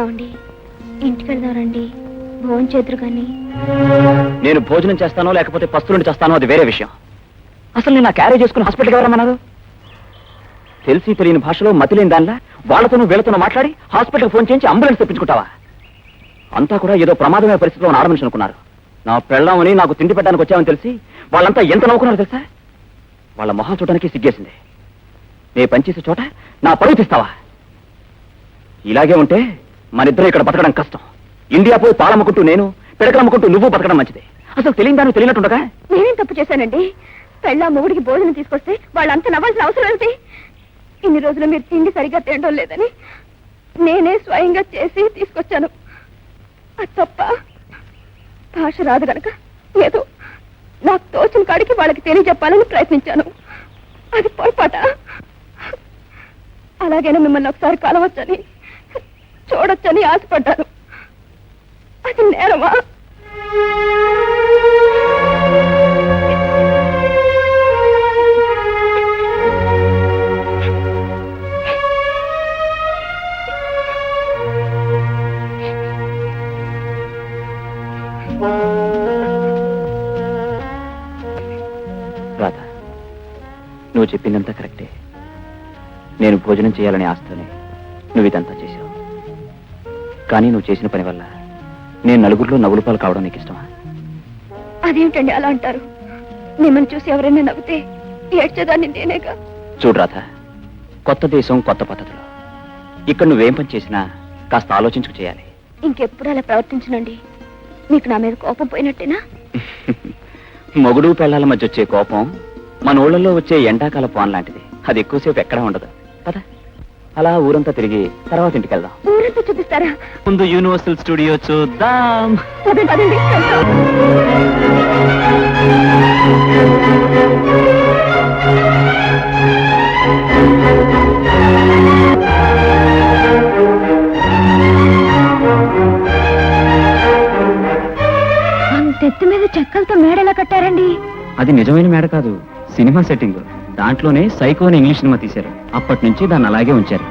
ఏమండి? ఇంటికి వెళ్దాం రండి. భోజనం చేద్దరు కానీ. నేను భోజనం చేస్తానో లేకపోతే పస్తులుండి చేస్తానో అది వేరే విషయం. అసలు నేను నా క్యారేజ్ చేసుకుని హాస్పిటల్కి ఎవరమ్మన్నారు తెలిసి తెలియని భాషలో మతిలేని దానిలా వాళ్ళతోనూ వీళ్ళతోనూ మాట్లాడి హాస్పిటల్కి ఫోన్ చేయించి అంబులెన్స్ తెప్పించుకుంటావా? అంతా కూడా ఏదో ప్రమాదమైన పరిస్థితిలో ఆడమనిషి అనుకున్నారు. నా పెళ్ళామని నాకు తిండి పెట్టడానికి వచ్చామని తెలిసి వాళ్ళంతా ఎంత నవ్వుకున్నారు తెలుసా? వాళ్ళ మొహం చూడడానికి సిగ్గేసింది. నే పనిచేసే చోట నా పరువు తీస్తావా? ఇలాగే ఉంటే మనిద్దరం ఇక్కడ బతకడం కష్టం. ఇండియా పోయి పాలమ్ముకుంటూ నేను పిడకలమ్ముకుంటూ నువ్వు బతకడం మంచిది. అసలు తెలియదాను తెలియనట్టుండగా నేనేం తప్పు చేశానండి? పెళ్ళ మొగుడికి భోజనం తీసుకొస్తే వాళ్ళంతా నవ్వాల్సిన అవసరం ఏంటి ఇన్ని రోజులు మీరు తిండి సరిగ్గా తినడం లేదని నేనే స్వయంగా చేసి తీసుకొచ్చాను. అది తప్ప భాష రాదు గనక ఏదో నాకు తోచిన కాడికి వాళ్ళకి తెలియజెప్పాలని ప్రయత్నించాను. అది పొరపాట? అలాగైనా మిమ్మల్ని ఒకసారి కలవచ్చని చూడొచ్చని ఆశపడ్డాను. అది నేరమా? రాధా నువ్వు చెప్పిందంతా కరెక్టే. నేను భోజనం చేయాలనే ఆస్తోనే నువ్వు ఇదంతా చేశావు. కానీ నువ్వు చేసిన పని వల్ల నేను నలుగురిలో నవ్వుల పాలు కావడం నీకు ఇష్టమా? అదేమిటండి అలా అంటారు? మిమ్మల్ని చూసి ఎవరైనా నవ్వితే ఏడ్చేదాన్ని నేనేగా? చూడు రాధ కొత్త దేశం కొత్త పద్ధతులు. ఇక్కడ నువ్వేం పని చేసినా కాస్త ఆలోచించుకు చేయాలి. ఇంకెప్పుడు అలా ప్రవర్తించనండి? మీకు నా మీద కోపం పోయినట్టేనా? మొగుడు పెళ్ళాల మధ్య వచ్చే కోపం మన ఊళ్ళల్లో వచ్చే ఎండాకాల పాన్ లాంటిది. అది ఎక్కువసేపు ఎక్కడా ఉండదు. కదా అలా ఊరంతా తిరిగి తర్వాత ఇంటికి వెళ్దాం ఊరంతా చూపిస్తారా? ముందు యూనివర్సల్ స్టూడియో చూద్దాం. పదండి, ఎత్తు మీద చెక్కలతో మేడలా కట్టారండి? అది నిజమైన మేడ కాదు సినిమా సెట్టింగ్. దాంట్లోనే సైకో అని ఇంగ్లీష్ సినిమా తీశారు. అప్పటి నుంచి దాన్ని అలాగే ఉంచారు.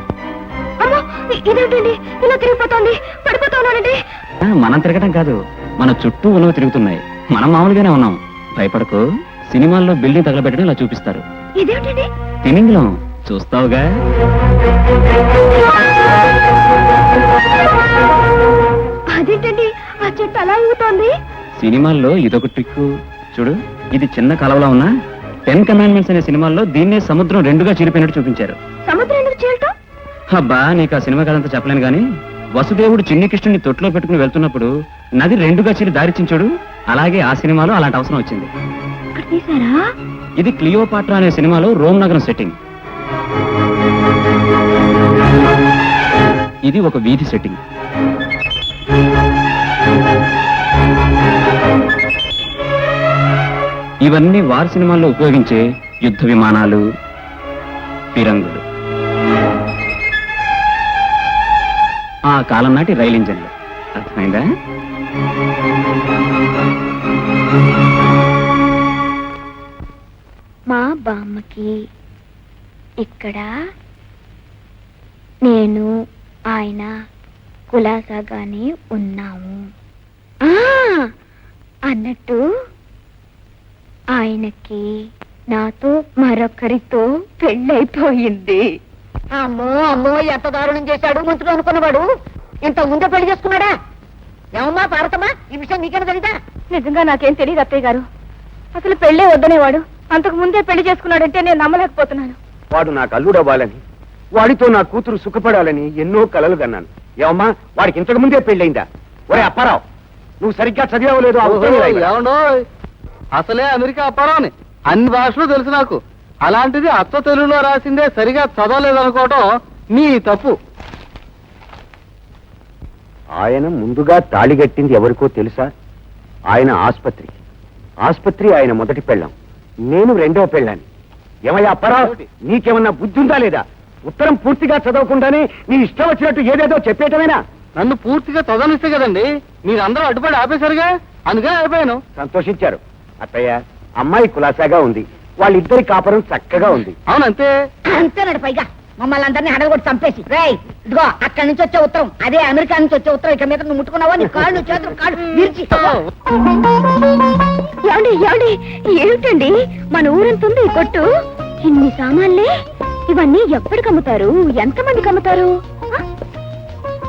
ఇలా తిరిగిపోతోంది? పడిపోతున్నానండి. మనం తిరగటం కాదు. మన చుట్టూ ఉన్నవి తిరుగుతున్నాయి. మనం మామూలుగానే ఉన్నాం. భయపడకు. సినిమాల్లో బిల్డింగ్ తగలబెట్టడం ఇలా చూపిస్తారు. తిమింగలం. చూస్తావుగా? అదేంటండి? ఆ చెట్టు అలా ఊగుతోంది. సినిమాల్లో ఇదొక ట్రిక్ చూడు ఇది చిన్న కలవలా ఉన్నా టెన్ కమాండ్మెంట్స్ అనే సినిమాల్లో దీన్నే సముద్రం రెండుగా చిరిపోయినట్టు చూపించారు. అబ్బా నీకు ఆ సినిమా కథంతా చెప్పలేను గాని వసుదేవుడు చిన్ని కృష్ణుని తొట్టులో పెట్టుకుని వెళ్తున్నప్పుడు నది రెండుగా చిరి దారిచించాడు అలాగే ఆ సినిమాలో అలాంటి అవసరం వచ్చింది. ఇది క్లియోపాట్రా అనే సినిమాలో రోమ్ నగరం సెట్టింగ్. ఇది ఒక వీధి సెట్టింగ్. ఇవన్నీ వార్ సినిమాల్లో ఉపయోగించే యుద్ధ విమానాలు ఫిరంగులు. ఆ కాలం నాటి రైలు ఇంజన్లు. అర్థమైందా? మా బామ్మకి ఇక్కడ నేను ఆయన కులాసాగానే ఉన్నాము. ఆ, అన్నట్టు ఆయనకి నాతో మరొకరితో పెళ్ళైపోయింది. అమ్మో అమ్మో ఎంత దారుణం చేశాడు మంత్రులు అనుకున్నవాడు. ఇంత ముందే పెళ్ళి చేసుకున్నాడా? ఏమమ్మా పార్వతమ్మా ఈ విషయం నీకేనా తెలీదా? నిజంగా నాకేం తెలియదు అత్తయ్య గారు. అసలు పెళ్ళే వద్దనేవాడు. అంతకు ముందే పెళ్ళి చేసుకున్నాడంటే నేను నమ్మలేకపోతున్నాను. వాడు నాకు అల్లుడవ్వాలని వాడితో నా కూతురు సుఖపడాలని ఎన్నో కలలు కన్నాను. ఏమమ్మా వాడికి ఇంతకు ముందే పెళ్ళయిందా? ఒరే అప్పారావు నువ్వు సరిగ్గా చదివావు లేదు ఏమండో అసలే అమెరికా అప్పారావుని. అన్ని భాషలు తెలుసు నాకు. అలాంటిది అచ్చ తెలుగులో రాసిందే సరిగా చదవలేదనుకోవటం మీ తప్పు. ఆయన ముందుగా తాళిగట్టింది ఎవరికో తెలుసా? ఆయన ఆస్పత్రి. ఆస్పత్రి ఆయన మొదటి పెళ్ళాం. నేను రెండవ పెళ్ళాన్ని. ఏమయ్యా అప్పారావు నీకేమన్నా బుద్ధి ఉందా లేదా? ఉత్తరం పూర్తిగా చదవకుండానే నీ ఇష్టం వచ్చినట్టు ఏదేదో చెప్పేయటమేనా? నన్ను పూర్తిగా చదవనిస్తే కదండి. మీరందరూ అడ్డుపడి ఆపేశారుగా? అందుకే అయిపోయాను సంతోషించారు. అత్తయ్య అమ్మాయి కులాసాగా ఉంది. వాళ్ళిద్దరి కాపురం చక్కగా ఉంది. అవునంతే? అంతేనాడు పైగా. మమ్మల్ని అందరినీ హడగొట్టి చంపేసి. రేయ్ ఇదిగో అక్కడి నుంచి వచ్చే ఉత్తరం. అదే అమెరికా నుంచి వచ్చే ఉత్తరం. ఇక మీద నువ్వు ముట్టుకున్నావా? నీ కాళ్ళు చేతులు కాళ్ళు విరిచి. ఏమండి ఏమండి? ఏమిటండి? మన ఊరంతుంది ఈ కొట్టు. ఇన్ని సామాన్లే? ఇవన్నీ ఎప్పటికి అమ్ముతారు? ఎంతమందికి అమ్ముతారు? ఆ?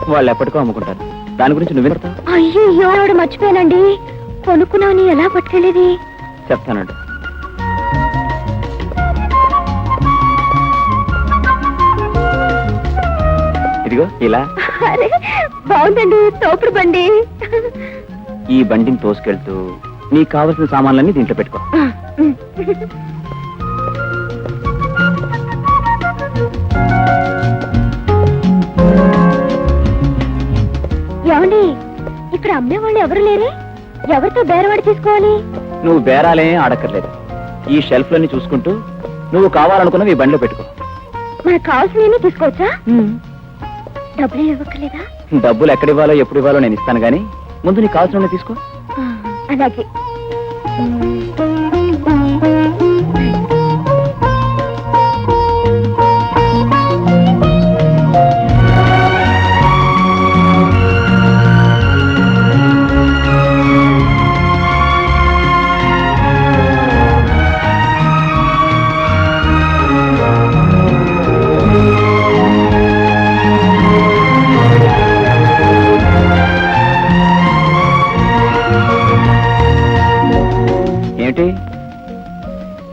వాళ్ళు ఎప్పటికో అమ్ముకుంటారు. దాని గురించి నువ్వు అయ్యో మర్చిపోయానండి. కొనుక్కున్నావు ఎలా పట్టుకెళ్ళేది? చెప్తానండి. ఇదిగో ఇలా. అరే బాగుందండి తోపుడు బండి. ఈ బండిని తోసుకెళ్తూ నీకు కావలసిన సామాన్లన్నీ దీంట్లో పెట్టుకో. ఏమండి ఇక్కడ అమ్మేవాళ్ళు ఎవరు లేరే? ఎవరితో బేరవాడి తీసుకోవాలి? నువ్వు బేరాలే ఆడక్కర్లేదు. ఈ షెల్ఫ్ లన్నీ చూసుకుంటూ నువ్వు కావాలనుకున్నవి ఈ బండిలో పెట్టుకో. మనకు కావాల్సినవి తీసుకోవచ్చా? డబ్బులు డబ్బులు ఎక్కడ ఇవ్వాలో ఎప్పుడు ఇవ్వాలో నేను ఇస్తాను కానీ ముందు నీకు కావాల్సిన తీసుకో. అలాగే.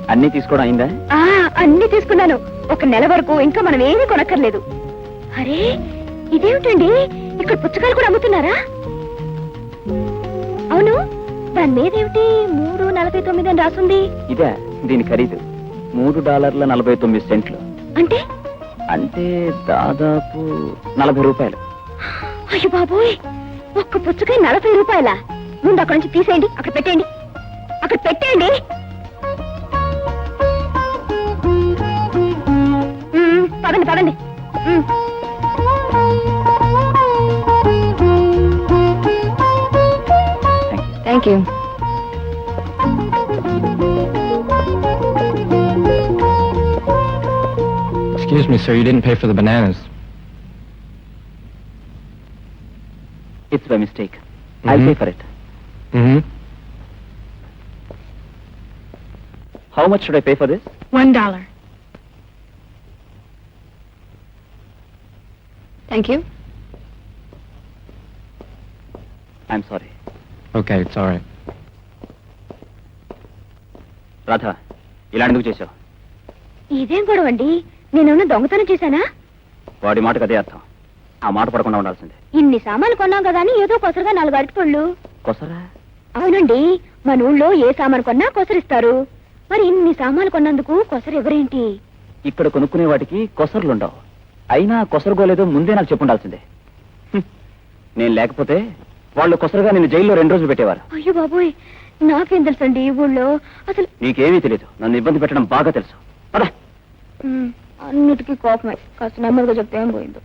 అన్నీ తీసుకోవడం అయిందా? ఆ అన్ని తీసుకున్నాను. ఒక నెల వరకు ఇంకా మనం ఏమీ కొనక్కర్లేదు. అరే ఇదేమిటండి? ఇక్కడ పుచ్చకాయలు కూడా అమ్ముతున్నారా? అవును దాని మీద ఏమిటి మూడు నలభై తొమ్మిది అని రాసుంది? ఇదే దీని ఖరీదు. మూడు డాలర్ల నలభై తొమ్మిది సెంట్లు. అంటే? అంటే దాదాపు నలభై రూపాయలు. అయ్యో బాబోయ్ ఒక్క పుచ్చకాయ నలభై రూపాయల? ముందు అక్కడ నుంచి తీసేయండి అక్కడ పెట్టేయండి. అక్కడ పెట్టేయండి. పదండి పదండి hmm. Thank you thank you Excuse me, sir, you didn't pay for the bananas. It's by mistake I Mhm. Pay for it Mm-hmm. How much should I pay for this one dollar Thank you I'm sorry Okay, it's all right. Radha ఇలా ఎందుకు చేశావు? ఇదేం గొడవ అండి? నేనేమన్నా దొంగతనం చేశానా? వాడి మాటకు అదే అర్థం. ఆ మాట పడకుండా ఉండాల్సిందే. ఇన్ని సామాన్లు కొన్నాం కదా అని ఏదో కొసరుగా నాలుగు అరటిపళ్ళు కొసరా? అవునండి మన ఊళ్ళో ఏ సామాను కొన్నా కొసరిస్తారు. మరి ఇన్ని సామాన్లు కొన్నందుకు కొసరు ఎవరేంటి ఇక్కడ కొనుక్కునే వాటికి కొసరులుండవు. అయినా కొసరుగోలేదో ముందే నాకు చెప్పుండాల్సిందే. నేను లేకపోతే వాళ్ళు కొసరుగా నేను జైల్లో రెండు రోజులు పెట్టేవారు. అయ్యో బాబోయ్ నాకేం తెలుసండి ఈ ఊళ్ళో? అసలు నీకేమీ తెలియదు నన్ను ఇబ్బంది పెట్టడం బాగా తెలుసు. పద. అన్నిటికీ కోపమే. కాస్త నెమ్మదిగా చెప్తే ఏం పోయిందో.